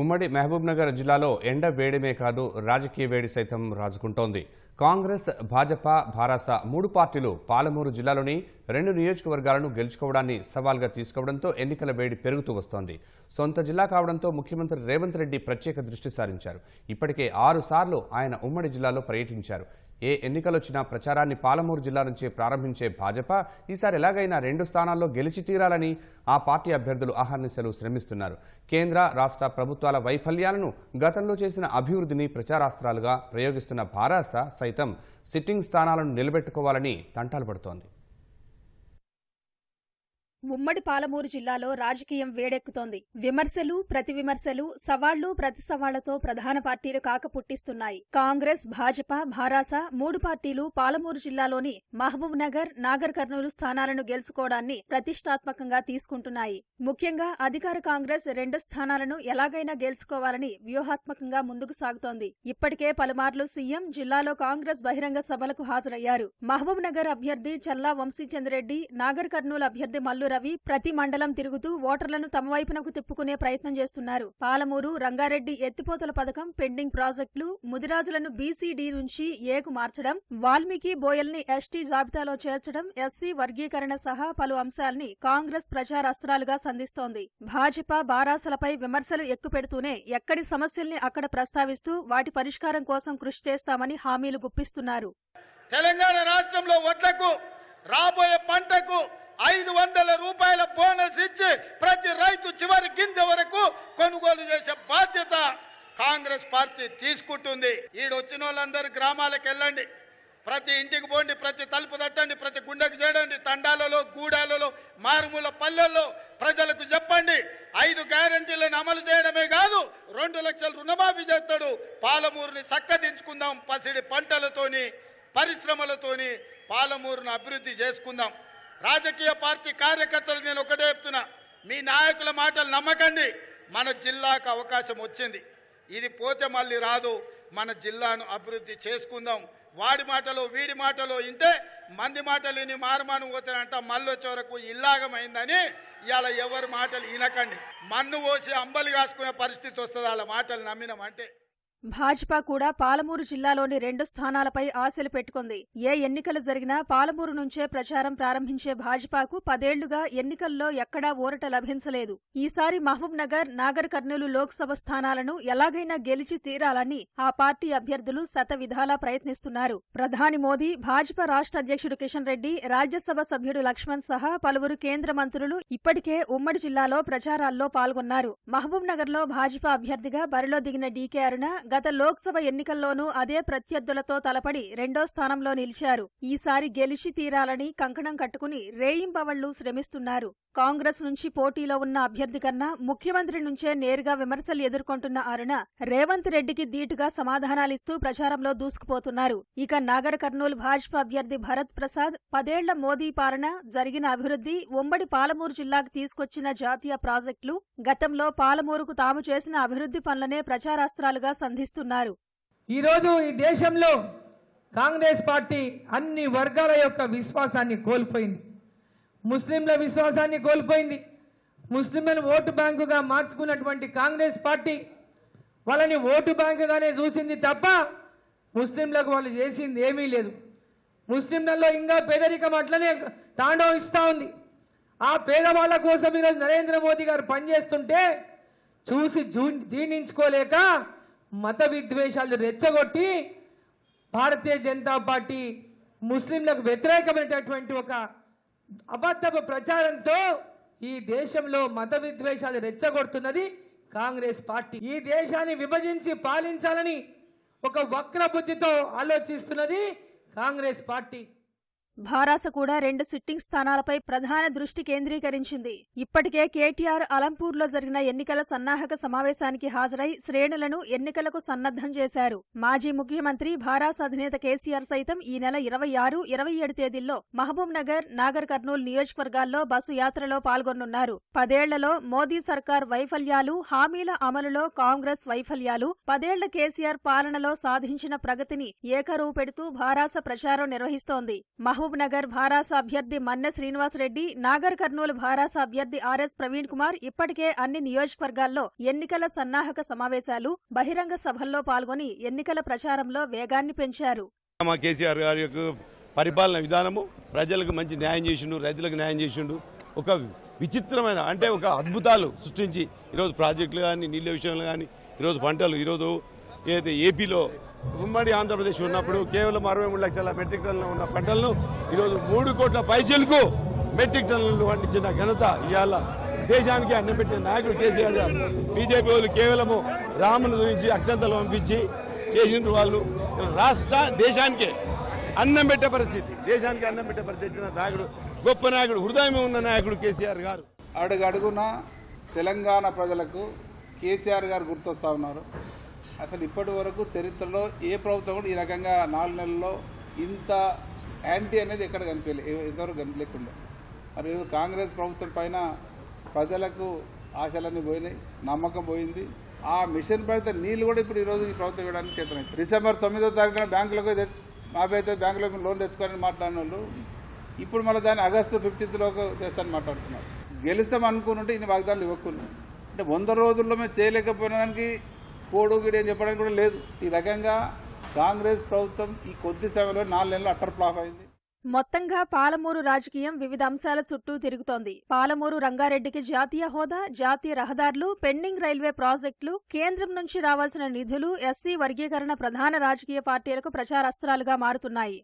ఉమ్మడి మహబూబ్నగర్ జిల్లాలో ఎండ వేడిమే కాదు రాజకీయ వేడి సైతం రాజుకుంటోంది. కాంగ్రెస్ భాజపా భారాస మూడు పార్టీలు పాలమూరు జిల్లాలోని రెండు నియోజకవర్గాలను గెలుచుకోవడాన్ని సవాల్గా తీసుకోవడంతో ఎన్నికల వేడి పెరుగుతూ వస్తోంది. సొంత జిల్లా కావడంతో ముఖ్యమంత్రి రేవంత్ రెడ్డి ప్రత్యేక దృష్టి సారించారు. ఇప్పటికే ఆరు సార్లు ఆయన ఉమ్మడి జిల్లాలో పర్యటించారు. ఏ ఎన్నికలొచ్చినా ప్రచారాన్ని పాలమూరు జిల్లా నుంచి ప్రారంభించే భాజపా ఈసారి ఎలాగైనా రెండు స్థానాల్లో గెలిచి తీరాలని ఆ పార్టీ అభ్యర్థులు ఆహర్నిశలు శ్రమిస్తున్నారు. కేంద్ర రాష్ట్ర ప్రభుత్వాల వైఫల్యాలను గతంలో చేసిన అభివృద్ధిని ప్రచారాస్త్రాలుగా ప్రయోగిస్తున్న భారాస సైతం సిట్టింగ్ స్థానాలను నిలబెట్టుకోవాలని తంటాలు పడుతోంది. ఉమ్మడి పాలమూరు జిల్లాలో రాజకీయం వేడెక్కుతోంది. విమర్శలు ప్రతి విమర్శలు సవాళ్ళు ప్రతి సవాళ్ళతో ప్రధాన పార్టీలు కాకపుట్టిస్తున్నాయి కాంగ్రెస్ భాజపా భారాస మూడు పార్టీలు పాలమూరు జిల్లాలోని మహబూబ్ నగర్ నాగర్ కర్నూలు స్థానాలను గెలుచుకోవడాన్ని ప్రతిష్టాత్మకంగా తీసుకుంటున్నాయి. ముఖ్యంగా అధికార కాంగ్రెస్ రెండు స్థానాలను ఎలాగైనా గెలుచుకోవాలని వ్యూహాత్మకంగా ముందుకు సాగుతోంది. ఇప్పటికే పలుమార్లు సీఎం జిల్లాలో కాంగ్రెస్ బహిరంగ సభలకు హాజరయ్యారు. మహబూబ్ నగర్ అభ్యర్థి చల్లా వంశీచంద్రెడ్డి నాగర్ కర్నూలు అభ్యర్థి మల్లు రవి ప్రతి మండలం తిరుగుతూ ఓటర్లను తమ వైపునకు తిప్పుకునే ప్రయత్నం చేస్తున్నారు. పాలమూరు రంగారెడ్డి ఎత్తిపోతల పథకం పెండింగ్ ప్రాజెక్టులు ముదిరాజులను బీసీడీ నుంచి ఏకు మార్చడం వాల్మీకి బోయల్ని ఎస్టీ జాబితాలో చేర్చడం ఎస్సీ వర్గీకరణ సహా పలు అంశాల్ని కాంగ్రెస్ ప్రచారాస్త్రాలుగా సంధిస్తోంది. భాజపా బారాసలపై విమర్శలు ఎక్కుపెడుతూనే ఎక్కడి సమస్యల్ని అక్కడ ప్రస్తావిస్తూ వాటి పరిష్కారం కోసం కృషి చేస్తామని హామీలు గుప్పిస్తున్నారు. తెలంగాణ రాష్ట్రంలో వడ్లకు రాబోయే పంటకు ఐదు వందల రూపాయల బోనస్ ఇచ్చి ప్రతి రైతు చివరి గింజ వరకు కొనుగోలు చేసే బాధ్యత కాంగ్రెస్ పార్టీ తీసుకుంటుంది. ఈడొచ్చిన వాళ్ళందరూ గ్రామాలకు వెళ్ళండి. ప్రతి ఇంటికి పోండి ప్రతి తలుపు తట్టండి ప్రతి గుండెకు చేయండి తండాలలో గూడాలలో మారుమూల పల్లెల్లో ప్రజలకు చెప్పండి ఐదు గ్యారంటీలను అమలు చేయడమే కాదు రెండు లక్షల రుణమాఫీ చేస్తాడు. పాలమూరుని చక్కదించుకుందాం పసిడి పంటలతోని పరిశ్రమలతోని పాలమూరును అభివృద్ధి చేసుకుందాం. రాజకీయ పార్టీ కార్యకర్తలు నేను ఒకటే చెప్తున్నా. మీ నాయకుల మాటలు నమ్మకండి. మన జిల్లాకు అవకాశం వచ్చింది. ఇది పోతే మళ్ళీ రాదు. మన జిల్లాను అభివృద్ధి చేసుకుందాం. వాడి మాటలు వీడి మాటలు ఇంటే మంది మాటలు విని మారుమాను పోతానంట మళ్ళీ వచ్చే వరకు ఇల్లాగమైందని ఇలా ఎవరి మాటలు వినకండి. మన్ను పోసి అంబలి కాసుకునే పరిస్థితి వస్తుంది. వాళ్ళ మాటలు నమ్మినామంటే. భాజపా కూడా పాలమూరు జిల్లాలోని రెండు స్థానాలపై ఆశలు పెట్టుకుంది. ఏ ఎన్నికలు జరిగినా పాలమూరు నుంచే ప్రచారం ప్రారంభించే భాజపాకు పదేళ్ళుగా ఎన్నికల్లో ఎక్కడా ఊరట లభించలేదు. ఈసారి మహబూబ్ నగర్ నాగర్ కర్నూలు లోక్సభ స్థానాలను ఎలాగైనా గెలిచి తీరాలని ఆ పార్టీ అభ్యర్థులు శతవిధాలా ప్రయత్నిస్తున్నారు. ప్రధాని మోదీ భాజపా రాష్ట్ర అధ్యక్షుడు కిషన్ రెడ్డి రాజ్యసభ సభ్యుడు లక్ష్మణ్ సహా పలువురు కేంద్ర మంత్రులు ఇప్పటికే ఉమ్మడి జిల్లాలో ప్రచారాల్లో పాల్గొన్నారు. మహబూబ్ నగర్లో భాజపా అభ్యర్థిగా బరిలో దిగిన డీకే అరుణ గత లోక్సభ ఎన్నికల్లోనూ అదే ప్రత్యర్థులతో తలపడి రెండో స్థానంలో నిలిచారు. ఈసారి గెలిచి తీరాలని కంకణం కట్టుకుని రేయింబవళ్ళు శ్రమిస్తున్నారు. కాంగ్రెస్ నుంచి పోటీలో ఉన్న అభ్యర్థి కన్నా ముఖ్యమంత్రి నుంచే నేరుగా విమర్శలు ఎదుర్కొంటున్న అరుణ రేవంత్ రెడ్డికి ధీటుగా సమాధానాలిస్తూ ప్రచారంలో దూసుకుపోతున్నారు. ఇక నాగర్ కర్నూలు భాజపా అభ్యర్థి భరత్ ప్రసాద్ పదేళ్ళ మోదీ పాలన జరిగిన అభివృద్ధి ఉమ్మడి పాలమూరు జిల్లాకు తీసుకొచ్చిన జాతీయ ప్రాజెక్టులు గతంలో పాలమూరుకు తాము చేసిన అభివృద్ధి పనులనే ప్రచారాస్త్రాలుగా సంధిస్తున్నారు ఈరోజు ఈ దేశంలో కాంగ్రెస్ పార్టీ అన్ని వర్గాల యొక్క విశ్వాసాన్ని కోల్పోయింది. ముస్లింల విశ్వాసాన్ని కోల్పోయింది. ముస్లింలను ఓటు బ్యాంకుగా మార్చుకున్నటువంటి కాంగ్రెస్ పార్టీ వాళ్ళని ఓటు బ్యాంకుగానే చూసింది తప్ప ముస్లింలకు వాళ్ళు చేసింది ఏమీ లేదు. ముస్లింలలో ఇంకా పేదరికం అట్లనే తాండవిస్తూ ఉంది. ఆ పేదవాళ్ళ కోసం ఈరోజు నరేంద్ర మోదీ గారు పనిచేస్తుంటే చూసి జూ జీర్ణించుకోలేక మత విద్వేషాలు రెచ్చగొట్టి భారతీయ జనతా పార్టీ ముస్లింలకు వ్యతిరేకమైనటువంటి ఒక అబద్ధపు ప్రచారంతో ఈ దేశంలో మత విద్వేషాలు రెచ్చగొడుతున్నది కాంగ్రెస్ పార్టీ. ఈ దేశాన్ని విభజించి పాలించాలని ఒక వక్ర బుద్ధితో ఆలోచిస్తున్నది కాంగ్రెస్ పార్టీ. భారాస కూడా రెండు సిట్టింగ్ స్థానాలపై ప్రధాన దృష్టి కేంద్రీకరించింది. ఇప్పటికే కేటీఆర్ అలంపూర్లో జరిగిన ఎన్నికల సన్నాహక సమావేశానికి హాజరై శ్రేణులను ఎన్నికలకు సన్నద్ధం చేశారు. మాజీ ముఖ్యమంత్రి భారాస అధినేత కేసీఆర్ సైతం ఈ నెల ఇరవై ఆరు ఇరవై ఏడు తేదీల్లో మహబూబ్ నగర్ నాగర్ కర్నూలు నియోజకవర్గాల్లో బస్సు యాత్రలో పాల్గొనున్నారు. పదేళ్ళలో మోదీ సర్కార్ వైఫల్యాలు హామీల అమలులో కాంగ్రెస్ వైఫల్యాలు పదేళ్ళ కేసీఆర్ పాలనలో సాధించిన ప్రగతిని ఏకరువు పెడుతూ భారాస ప్రచారం నిర్వహిస్తోంది. మహబూబ్ మహబూబ్ నగర్ భారాస అభ్యర్థి మన్నె శ్రీనివాసరెడ్డి నాగర్ కర్నూలు భారాస అభ్యర్థి ఆర్ఎస్ ప్రవీణ్ కుమార్ ఇప్పటికే అన్ని నియోజకవర్గాల్లో ఎన్నికల సన్నాహక సమావేశాలు బహిరంగ సభల్లో పాల్గొని ఎన్నికల ప్రచారంలో వేగాన్ని పెంచారు. మా కేసీఆర్ గారి యొక్క పరిపాలన విధానము ప్రజలకు మంచి న్యాయం చేసిండు రైతులకు న్యాయం చేసిండు. ఒక విచిత్రమైన అంటే ఒక అద్భుతాలు సృష్టించి ఈరోజు ప్రాజెక్టులు కానీ నీళ్ళ విషయంలో కానీ ఈరోజు పంటలు ఈరోజు ఏదైతే ఏపీలో ఉమ్మడి ఆంధ్రప్రదేశ్ ఉన్నప్పుడు కేవలం అరవై మూడు లక్షల మెట్రిక్ టన్నులు ఉన్న పంటలను ఈరోజు మూడు కోట్ల పైసలకు మెట్రిక్ టన్నులు పండించిన ఘనత ఇవాళ దేశానికి అన్నం పెట్టిన నాయకుడు కేసీఆర్ గారు. బీజేపీ వాళ్ళు కేవలము రామును గురించి అక్షంతలు పంపించి చేసిండ్రు వాళ్ళు. రాష్ట్ర దేశానికే అన్నం పెట్టే పరిస్థితి. దేశానికి అన్నం పెట్టే పరిస్థితి నాయకుడు గొప్ప నాయకుడు హృదయం ఉన్న నాయకుడు కేసీఆర్ గారు. అడుగడుగున తెలంగాణ ప్రజలకు కేసీఆర్ గారు గుర్తొస్తా ఉన్నారు. అసలు ఇప్పటి వరకు చరిత్రలో ఏ ప్రభుత్వం కూడా ఈ రకంగా నాలుగు నెలల్లో ఇంత యాంటీ అనేది ఎక్కడ కనిపించలే ఏ- ఇంతవరకు కనిపించకుండా. మరి ఏదో కాంగ్రెస్ ప్రభుత్వం పైన ప్రజలకు ఆశలన్నీ పోయినాయి నమ్మకం పోయింది. ఆ మిషన్ పడితే నీళ్ళు కూడా ఇప్పుడు ఈరోజు ఈ ప్రభుత్వం ఇవ్వడానికి చేతనైంది డిసెంబర్ తొమ్మిదో తారీఖున బ్యాంకులకు మాపైతే బ్యాంకులో బ్యాంకులకు లోన్ తెచ్చుకోవాలని మాట్లాడిన వాళ్ళు ఇప్పుడు మళ్ళీ దాన్ని ఆగస్టు ఫిఫ్టీన్త్లోకి చేస్తాను మాట్లాడుతున్నారు. గెలుస్తాం ఉంటే ఇన్ని వాగ్దానాలు ఇవ్వకుండా. అంటే వంద రోజుల్లో మేము చేయలేకపోయిన దానికి కోడు గిడి అని చెప్పడానికి కూడా లేదు. ఈ రకంగా కాంగ్రెస్ ప్రభుత్వం ఈ కొద్ది సమయంలో నాలుగు నెలలు అట్టర్ ఫ్లాప్ అయింది. మొత్తంగా పాలమూరు రాజకీయం వివిధ అంశాల చుట్టూ తిరుగుతోంది. పాలమూరు రంగారెడ్డికి జాతీయ హోదా జాతీయ రహదారులు పెండింగ్ రైల్వే ప్రాజెక్టులు కేంద్రం నుంచి రావాల్సిన నిధులు ఎస్సీ వర్గీకరణ ప్రధాన రాజకీయ పార్టీలకు ప్రచారాస్త్రాలుగా మారుతున్నాయి.